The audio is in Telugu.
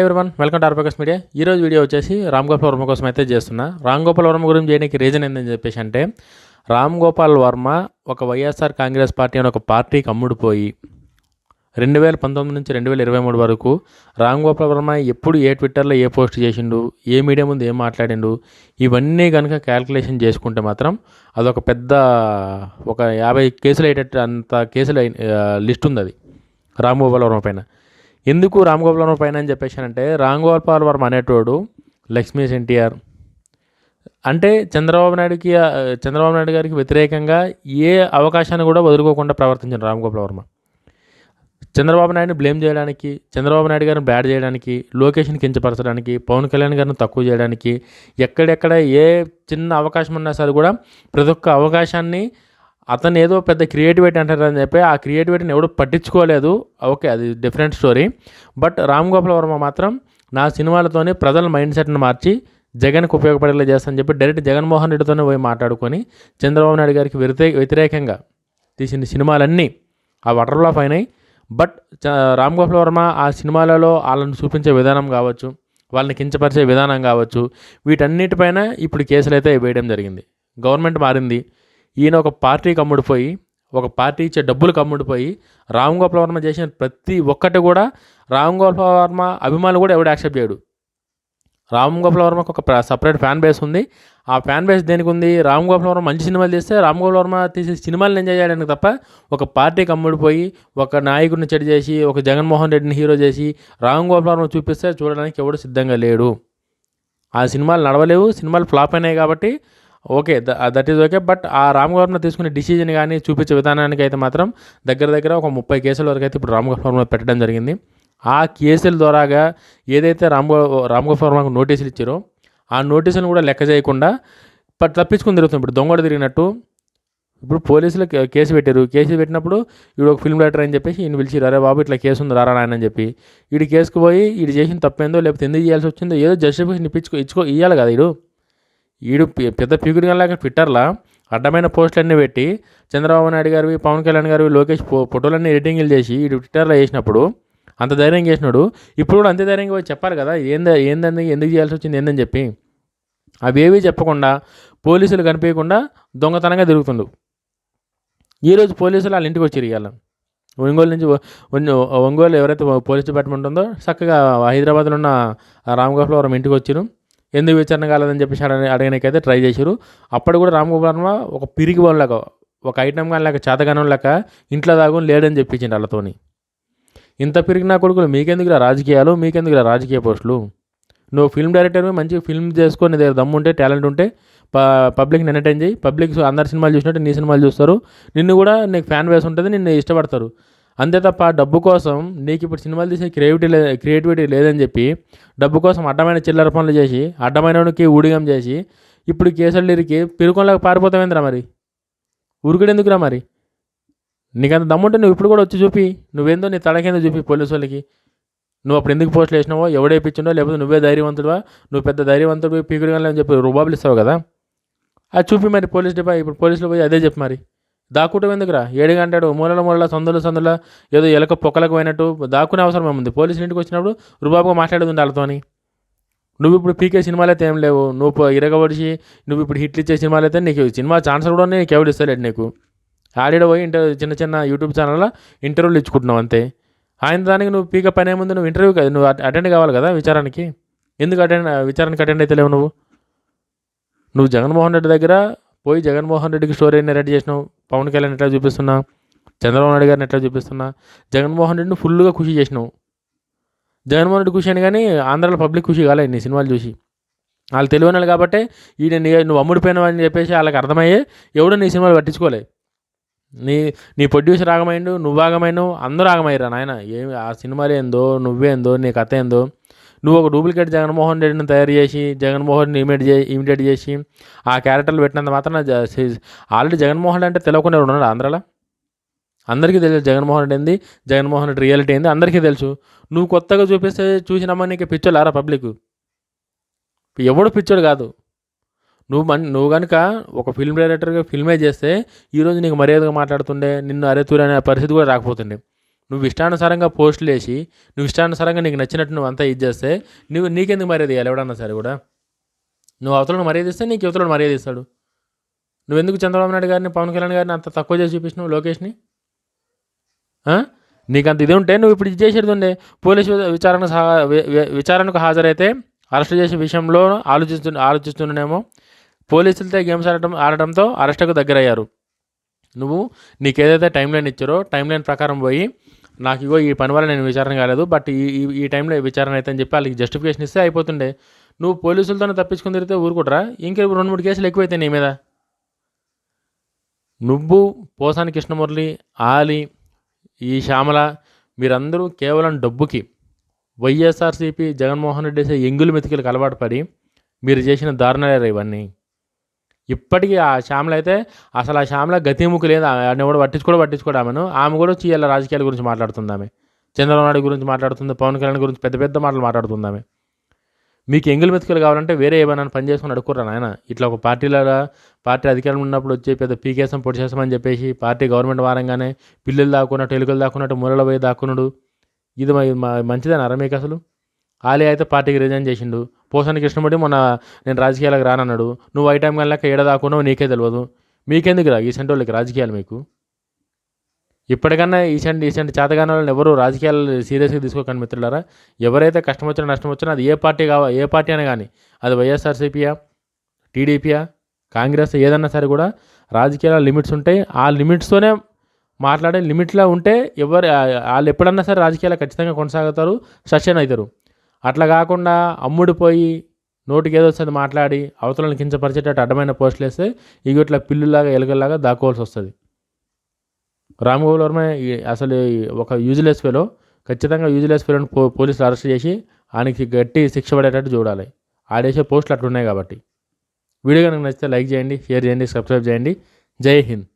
ఎవరివన్ వెల్కమ్ టు ఆర్పకస్ మీడియా ఈ రోజు వీడియో వచ్చేసి రామ్ గోపాల్ వర్మ కోసం అయితే చేస్తున్నా. రామ్ గోపాల్ వర్మ గురించి చేయడానికి రీజన్ ఏంటని చెప్పేసి అంటే రామ్ గోపాల్ వర్మ ఒక వైఎస్ఆర్ కాంగ్రెస్ పార్టీ అని ఒక పార్టీకి అమ్ముడుపోయి రెండు వేల పంతొమ్మిది నుంచి రెండు వేల ఇరవై మూడు వరకు రామ్ గోపాల్ వర్మ ఎప్పుడు ఏ ట్విట్టర్లో ఏ పోస్ట్ చేసిండు ఏ మీడియా ముందు ఏం మాట్లాడిండు ఇవన్నీ కనుక క్యాల్కులేషన్ చేసుకుంటే మాత్రం అదొక పెద్ద ఒక యాభై కేసులు అయ్యేటట్టు అంత కేసులు లిస్ట్ ఉంది అది రామ్ గోపాల్ వర్మ పైన. ఎందుకు రామ్ గోపాల్ వర్మ పైన అని చెప్పేసి అంటే రామ్ గోపాల్ వర్మ అనేటోడు లక్ష్మీస్ ఎన్టీఆర్. అంటే చంద్రబాబు నాయుడుకి చంద్రబాబు నాయుడు గారికి వ్యతిరేకంగా ఏ అవకాశాన్ని కూడా వదులుకోకుండా ప్రవర్తించారు రామ్ గోపాల్ వర్మ. చంద్రబాబు నాయుడిని బ్లేమ్ చేయడానికి చంద్రబాబు నాయుడు గారిని బ్యాడ్ చేయడానికి లొకేషన్ కించపరచడానికి పవన్ కళ్యాణ్ గారిని తక్కువ చేయడానికి ఎక్కడెక్కడ ఏ చిన్న అవకాశం ఉన్నా సరే కూడా ప్రతి ఒక్క అవకాశాన్ని అతను ఏదో పెద్ద క్రియేటివిటీ అంటారని చెప్పి ఆ క్రియేటివిటీని ఎవడు పట్టించుకోలేదు. ఓకే అది different story but Ram Gopal Varma మాత్రం నా సినిమాలతోనే ప్రజల మైండ్ సెట్ని మార్చి జగన్కి ఉపయోగపడేలా చేస్తానని చెప్పి డైరెక్ట్ జగన్మోహన్ రెడ్డితోనే పోయి మాట్లాడుకొని చంద్రబాబు నాయుడు గారికి వ్యతిరేక వ్యతిరేకంగా తీసిన సినిమాలన్నీ ఆ వాటర్ ఫ్లాప్ అయినాయి. బట్ చ- రామ్ గోపాల్ వర్మ ఆ సినిమాలలో వాళ్ళని చూపించే విధానం కావచ్చు వాళ్ళని కించపరిచే విధానం కావచ్చు వీటన్నిటిపైన ఇప్పుడు కేసులు అయితే వేయడం జరిగింది. గవర్నమెంట్ మారింది. ఈయన ఒక పార్టీకి అమ్ముడిపోయి ఒక పార్టీ ఇచ్చే డబ్బులకు అమ్ముడిపోయి రామ్ గోపాల్ వర్మ చేసిన ప్రతి ఒక్కటి కూడా రామ్ గోపాల్ వర్మ అభిమానులు కూడా ఎవడు యాక్సెప్ట్ చేయడు. రామ్ గోపాల్ వర్మకు ఒక సపరేట్ ఫ్యాన్ బేస్ ఉంది. ఆ ఫ్యాన్ బేస్ దేనికి ఉంది? రామ్ గోపాల్ వర్మ మంచి సినిమాలు తీస్తే రామ్ గోపాల్ వర్మ తీసే సినిమాలను ఎంజాయ్ చేయడానికి తప్ప ఒక పార్టీకి అమ్ముడిపోయి ఒక నాయకుడిని చెడు చేసి ఒక జగన్మోహన్ రెడ్డిని హీరో చేసి రామ్ గోపాల్ వర్మ చూపిస్తే చూడడానికి ఎవడు సిద్ధంగా లేడు. ఆ సినిమాలు నడవలేవు. సినిమాలు ఫ్లాప్ అయినాయి కాబట్టి okay that is okay but ఆ రామ్ గోపాల్ తీసుకునే డిసిజన్ కానీ చూపించే విధానానికి అయితే మాత్రం దగ్గర దగ్గర ఒక ముప్పై కేసుల వరకు అయితే ఇప్పుడు రామ్ గోపాల్ పెట్టడం జరిగింది. ఆ కేసుల ద్వారాగా ఏదైతే రామ్ గో రామ్ గోపాల్ నోటీసులు ఇచ్చారో ఆ నోటీసులను కూడా లెక్క చేయకుండా పట్ తప్పించుకుని తిరుగుతుంది. ఇప్పుడు దొంగడు తిరిగినట్టు ఇప్పుడు పోలీసులు కేసు పెట్టారు. కేసు పెట్టినప్పుడు వీడు ఒక ఫిల్మ్ డైరెక్టర్ అని చెప్పేసి ఈయన పిలిచి అరే బాబు ఇట్లా కేసు ఉంది రారా నాయన అని చెప్పి వీడి కేసుకు పోయి వీడు చేసిన తప్పేందో లేకపోతే ఎందుకు చేయాల్సి వచ్చిందో ఏదో జస్టిఫికేషన్ ఇప్పించుకో ఇచ్చుకో ఇవ్వాలి కదా వీడు వీడు పెద్ద ఫిగర్ లాగా ట్విట్టర్లో అడ్డమైన పోస్టులన్నీ పెట్టి చంద్రబాబు నాయుడు గారివి పవన్ కళ్యాణ్ గారివి లోకేష్ ఫోటోలన్నీ ఎడిటింగ్లు చేసి ఈడు ట్విట్టర్లో చేసినప్పుడు అంత ధైర్యం చేసినాడు ఇప్పుడు కూడా అంతే ధైర్యంగా పోయి చెప్పాలి కదా ఏంద ఏందని ఎందుకు చేయాల్సి వచ్చింది ఏందని చెప్పి అవేవి చెప్పకుండా పోలీసులు కనిపించకుండా దొంగతనంగా తిరుగుతుండు ఈరోజు పోలీసులు వాళ్ళ ఇంటికి వచ్చి ఇవాళ ఒంగోలు నుంచి ఒంగోలు ఎవరైతే పోలీస్ డిపార్ట్మెంట్ ఉందో చక్కగా హైదరాబాద్లో ఉన్న రామగోపాలవరం రామ్ ఇంటికి వచ్చారు. ఎందుకు విచారణ కాలేదని చెప్పేసి అడగ అడగడానికైతే ట్రై చేశారు. అప్పుడు కూడా రామ్ వర్మ ఒక పిరికి బోన్ ఒక ఐటమ్ కానీ లేక చేతగానం లేక ఇంట్లో దాగుని లేడని చెప్పించిండు వాళ్ళతోని. ఇంత పిరిగి నా కొడుకులు మీకెందుకురా రాజకీయాలు మీకెందుకురా రాజకీయ పోస్టులు? నువ్వు ఫిల్మ్ డైరెక్టర్ మంచి ఫిల్మ్ చేసుకొని నీ దగ్గర దమ్ము ఉంటే టాలెంట్ ఉంటే ప పబ్లిక్ని ఎంటర్టైన్ చేయి. పబ్లిక్ అందరి సినిమాలు చూసినట్టు నీ సినిమాలు చూస్తారు. నిన్ను కూడా నీకు ఫ్యాన్ బేస్ ఉంటుంది నిన్ను ఇష్టపడతారు. అంతే తప్ప డబ్బు కోసం నీకు ఇప్పుడు సినిమాలు తీసే క్రియేటివిటీ లే క్రియేటివిటీ లేదని చెప్పి డబ్బు కోసం అడ్డమైన చిల్లర పనులు చేసి అడ్డమైనకి ఊడిగం చేసి ఇప్పుడు కేసులు పెరుగులాగా పిరుకోలేక పారిపోతావేంద్రా మరి? ఉరుకుడు ఎందుకురా మరి? నీకంత దమ్ముంటే నువ్వు ఇప్పుడు కూడా వచ్చి చూపి నువ్వేందో నీ తలకేందో చూపి పోలీసు వాళ్ళకి. నువ్వు అప్పుడు ఎందుకు పోస్టులు వేసినావో ఎవడేపించిండో లేకపోతే నువ్వే ధైర్యవంతుడువా? నువ్వు పెద్ద ధైర్యవంతుడు పీకుడు అని చెప్పి రుబాబులు ఇస్తావు కదా? అది చూపి మరి పోలీస్ డిపా ఇప్పుడు పోలీసులు పోయి అదే చెప్పు మరి. దాక్కుంటాం ఎందుకురా? ఏడు గంటాడు మూలల మూలల సందుల సందుల ఏదో ఎలక పొక్కలకు పోయినట్టు దాక్కునే అవసరం ఏముంది? పోలీసులు ఇంటికి వచ్చినప్పుడు రుబాబుగా మాట్లాడేది వాళ్ళతోని. నువ్వు ఇప్పుడు పీకే సినిమాలు అయితే ఏం లేవు. నువ్వు ఇరగబడిచి నువ్వు ఇప్పుడు హిట్లు ఇచ్చే సినిమాలు అయితే నీకు సినిమా ఛాన్స్ కూడా నీకు ఎవరు ఇస్తలేడు నీకు. ఆడిడ పోయి ఇంటర్ చిన్న చిన్న యూట్యూబ్ ఛానల్లో ఇంటర్వ్యూలు ఇచ్చుకుంటున్నావు అంతే. ఆయన దానికి నువ్వు పీక పని ఏముంది? నువ్వు ఇంటర్వ్యూ కదా నువ్వు అటెండ్ కావాలి కదా విచారానికి ఎందుకు అటెండ్ విచారానికి అటెండ్ అయితే లేవు నువ్వు? నువ్వు జగన్మోహన్ రెడ్డి దగ్గర పోయి జగన్మోహన్ రెడ్డికి స్టోరీ రెడీ చేసినావు? పవన్ కళ్యాణ్ ఎట్లా చూపిస్తున్నా? చంద్రబాబు నాయుడు గారిని ఎట్లా చూపిస్తున్నా? జగన్మోహన్ రెడ్డిని ఫుల్గా ఖుషి చేసినావు. జగన్మోహన్ రెడ్డి ఖుషి అని కానీ ఆంధ్రాలో పబ్లిక్ ఖుషి కాలే నీ సినిమాలు చూసి. వాళ్ళు తెలియని వాళ్ళు కాబట్టి ఈయన నీ నువ్వు అమ్ముడిపోయినావు అని చెప్పేసి వాళ్ళకి అర్థమయ్యే ఎవడో నీ సినిమాలు పట్టించుకోలే. నీ నీ ప్రొడ్యూసర్ ఆగమైండు నువ్వు ఆగమైనావు అందరూ ఆగమయ్యారా నాయన? ఏమి ఆ సినిమాలు ఏందో నువ్వేందో నీ కథ ఏందో? నువ్వు ఒక డూప్లికేట్ జగన్మోహన్ రెడ్డిని తయారు చేసి జగన్మోహన్ రెడ్డిని ఇమిటేట్ చేసి ఇమిటేట్ చేసి ఆ క్యారెక్టర్లు పెట్టినంత మాత్రం ఆల్రెడీ జగన్మోహన్ రెడ్డి అంటే తెలియకుండా ఉన్నాడు ఆంధ్రాలో? అందరికీ తెలుసు జగన్మోహన్ రెడ్డి ఏంది జగన్మోహన్ రెడ్డి రియాలిటీ ఏంది అందరికీ తెలుసు. నువ్వు కొత్తగా చూపిస్తే చూసినామా నీకు పిచ్చోళ్ళారా పబ్లిక్? ఎవడు పిచ్చోడు కాదు. నువ్వు మన్ నువ్వు కనుక ఒక ఫిల్మ్ డైరెక్టర్గా ఫిల్మే చేస్తే ఈరోజు నీకు మర్యాదగా మాట్లాడుతుండే నిన్ను అరే తూరనే అనే పరిస్థితి కూడా రాకపోతుండే. నువ్వు ఇష్టానుసారంగా పోస్టులు వేసి నువ్వు ఇష్టానుసారంగా నీకు నచ్చినట్టు నువ్వు అంతా ఇది చేస్తే నువ్వు నీకెందుకు మర్యాద ఇవ్వాలి ఎవడన్నా సరే కూడా? నువ్వు అవతలను మర్యాద ఇస్తే నీకు ఇవతలను మర్యాద ఇస్తాడు. నువ్వెందుకు చంద్రబాబు నాయుడు గారిని పవన్ కళ్యాణ్ గారిని అంత తక్కువ చేసి చూపించినావు లోకేష్ని? నీకు అంత ఇది ఉంటే నువ్వు ఇప్పుడు ఇది చేసేది ఉండే. పోలీసు విచారణ విచారణకు హాజరైతే అరెస్ట్ చేసే విషయంలో ఆలోచిస్తు ఆలోచిస్తున్నానేమో పోలీసులతో గేమ్స్ ఆడటం ఆడటంతో అరెస్టుకు దగ్గరయ్యారు. నువ్వు నీకు ఏదైతే టైం లైన్ ఇచ్చారో టైం లైన్ ప్రకారం పోయి నాకు ఇగో ఈ పని వల్ల నేను విచారణ కాలేదు బట్ ఈ ఈ- టైంలో విచారణ అయితే అని చెప్పి వాళ్ళకి జస్టిఫికేషన్ ఇస్తే అయిపోతుండే. నువ్వు పోలీసులతోనే తప్పించుకుని తిరిగితే ఊరుకుంటారా? ఇంకా రెండు మూడు కేసులు ఎక్కువైతే నీ మీద? నువ్వు పోసాని కృష్ణమురళి ఆలి ఈ శ్యామల మీరందరూ కేవలం డబ్బుకి వైఎస్ఆర్సీపీ జగన్మోహన్ రెడ్డి చేసే ఎంగులు మెతికలకు అలవాటు పడి మీరు చేసిన దారుణాలు ఇవన్నీ? ఇప్పటికీ ఆ శ్యామల అయితే అసలు ఆ శ్యామల గతిముఖి లేదు. ఆమె కూడా పట్టించుకోవడం పట్టించుకోడు ఆమెను. ఆమె కూడా చీఎల రాజకీయాల గురించి మాట్లాడుతుంది ఆమె. చంద్రబాబు నాయుడు గురించి మాట్లాడుతుంది పవన్ కళ్యాణ్ గురించి పెద్ద పెద్ద మాటలు మాట్లాడుతుంది ఆమె. మీకు ఎంగిల్ మెతుకులు కావాలంటే వేరే ఏమైనా పని చేసుకుని అడుక్కురా నాయన. ఇట్లా ఒక పార్టీల పార్టీ అధికారం ఉన్నప్పుడు వచ్చి పెద్ద పీకేసం పొడి చేస్తామని చెప్పేసి పార్టీ గవర్నమెంట్ వారంగానే పిల్లలు దాక్కున్నట్టు ఎలుకలు దాక్కున్నట్టు మూలలో పోయి దాక్కున్నాడు. ఇది మ- మ- మంచిదేనా మీకు అసలు? ఆలే అయితే పార్టీకి రిజైన్ చేసిండు. పోసాని కృష్ణమూర్తి మొన్న నేను రాజకీయాలకు రానన్నాడు. నువ్వు ఐ టైం కనుక ఏడ దాక్కున్నావు నీకే తెలియదు మీకెందుకు రా ఈ వాళ్ళకి రాజకీయాలు మీకు? ఇప్పటికన్నా ఈసెంట్ ఈసెంట్ చేతగాని వాళ్ళని ఎవరు రాజకీయాలు సీరియస్గా తీసుకోకండి మిత్రులారా. ఎవరైతే కష్టం వచ్చినా నష్టం వచ్చినా అది ఏ పార్టీ కావ ఏ పార్టీ అయినా కానీ. అది వైఎస్ఆర్సీపీయా టీడీపీయా కాంగ్రెస్ ఏదన్నా సరే కూడా రాజకీయాల లిమిట్స్ ఉంటాయి. ఆ లిమిట్స్తోనే మాట్లాడే లిమిట్లో ఉంటే ఎవరు వాళ్ళు ఎప్పుడన్నా సరే రాజకీయాలు ఖచ్చితంగా కొనసాగుతారు సస్టైన్ అవుతారు. అట్లా కాకుండా అమ్ముడిపోయి నోటికి ఏదో వస్తుంది మాట్లాడి అవతలను కించపరిచేటట్టు అడ్డమైన పోస్టులు వేస్తే ఇక ఇట్లా పిల్లులాగా ఎలుకల్లాగా దాక్కోవాల్సి వస్తుంది. రామ్ గోపాల్ వర్మ అసలు ఒక యూజ్లెస్ ఫెలో ఖచ్చితంగా యూజ్లెస్ ఫెలోని పో పోలీసులు అరెస్ట్ చేసి ఆయనకి గట్టి శిక్ష పడేటట్టు చూడాలి. ఆడేసే పోస్టులు అట్లున్నాయి కాబట్టి. వీడియో కనుక నచ్చితే లైక్ చేయండి షేర్ చేయండి సబ్స్క్రైబ్ చేయండి. జై హింద్.